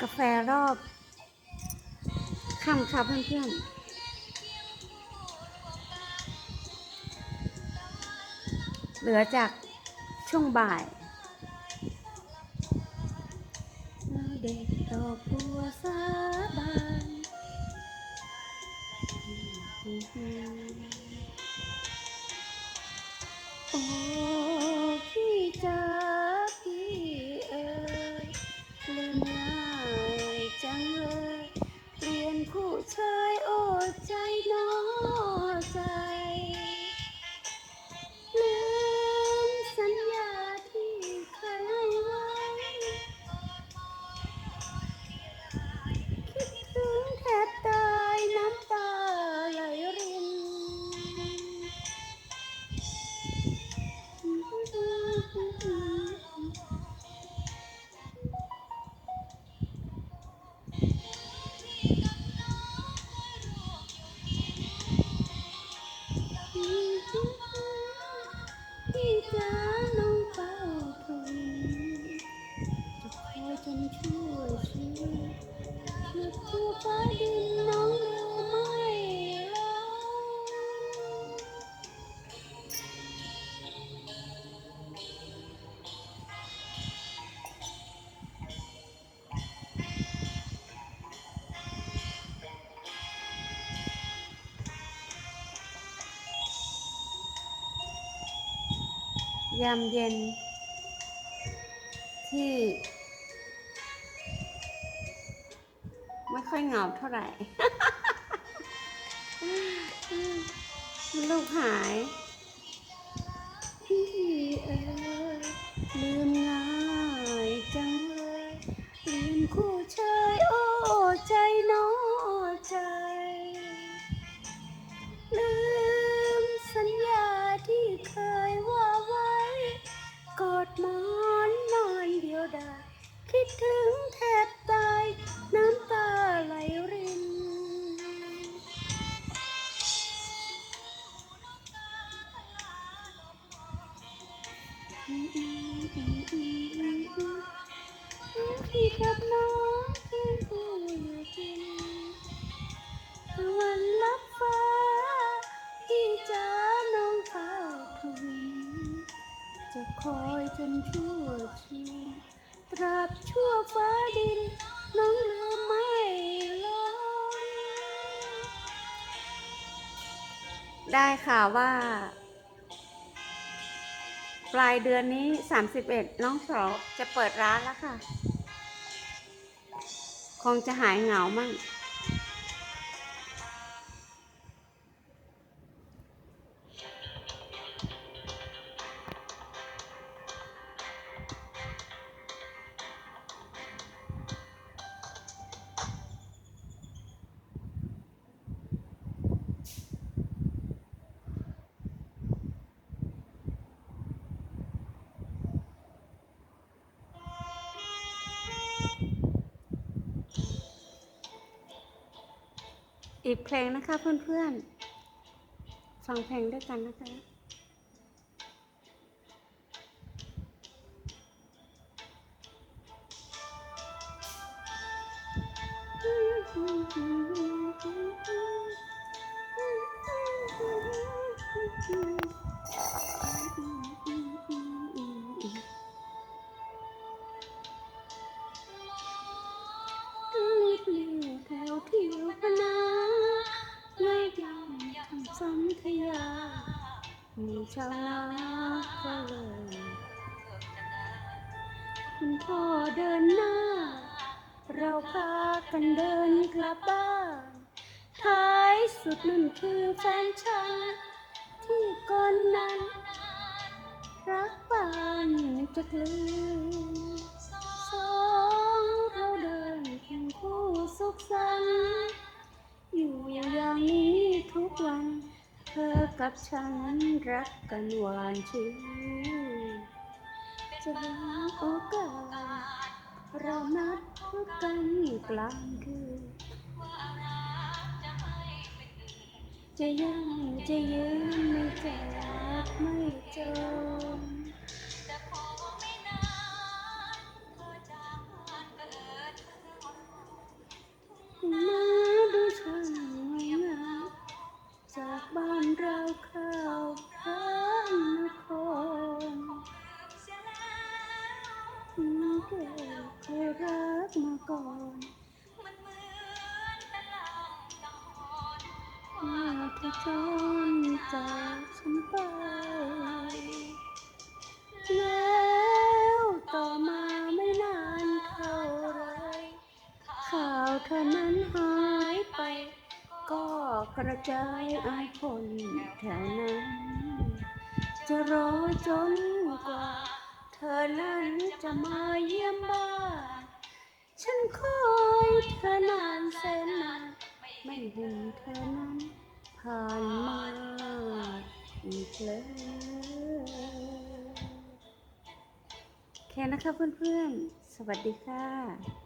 กาแฟรอบค่ำค่ะเพื่อนๆเหลือจากช่วงบ่ายเด็กดอกบัวสาบาน ผู้ชายโอ้ใจน้อง พี่ ยามเย็น ที่ ไม่ค่อยเหงาเท่าไหร่ ลูกหายพี่เอ๋ยลืมงา พี่กับน้องเพียงคู่อยู่กินตะวันลับฟ้า พี่จ๋าน้องเฝ้าทวินจะคอยจนชั่วชีวิตตราบชั่วฟ้าดิน น้องลืมไม่ลงได้ค่ะว่า ปลายเดือนนี้ 31 น้องสาวจะเปิดร้านแล้วค่ะ คงจะหายเหงามั่ง อีกเพลงนะคะเพื่อนๆ ฟังเพลงด้วยกันนะคะรี ชาวนาก็เลยคุณพ่อเดินหน้า เราพากันเดินกลับบ้าน ท้ายสุดนั่นคือแฟนฉัน ที่ก่อนนั้น รักปานจะกลืน กับฉันรักกันหวานชื่นจะหาโอกาส เรานัดพบกันกลางคืนจะยังจะยืนไม่จากไม่จบ ธอจนจากฉันไป แล้วต่อมาไม่นานเท่าไรข่าวเธอนั้นหายไป ก็กระจายอายคนแถวนั้น จะรอจนกว่า เธอนั้นจะมาเยี่ยมบ้าน ฉันคอยเธอนานแสนนานไม่เห็นเธอนั้น ผ่านมาอีกเลยโอเคนะคะเพื่อนๆ สวัสดีค่ะ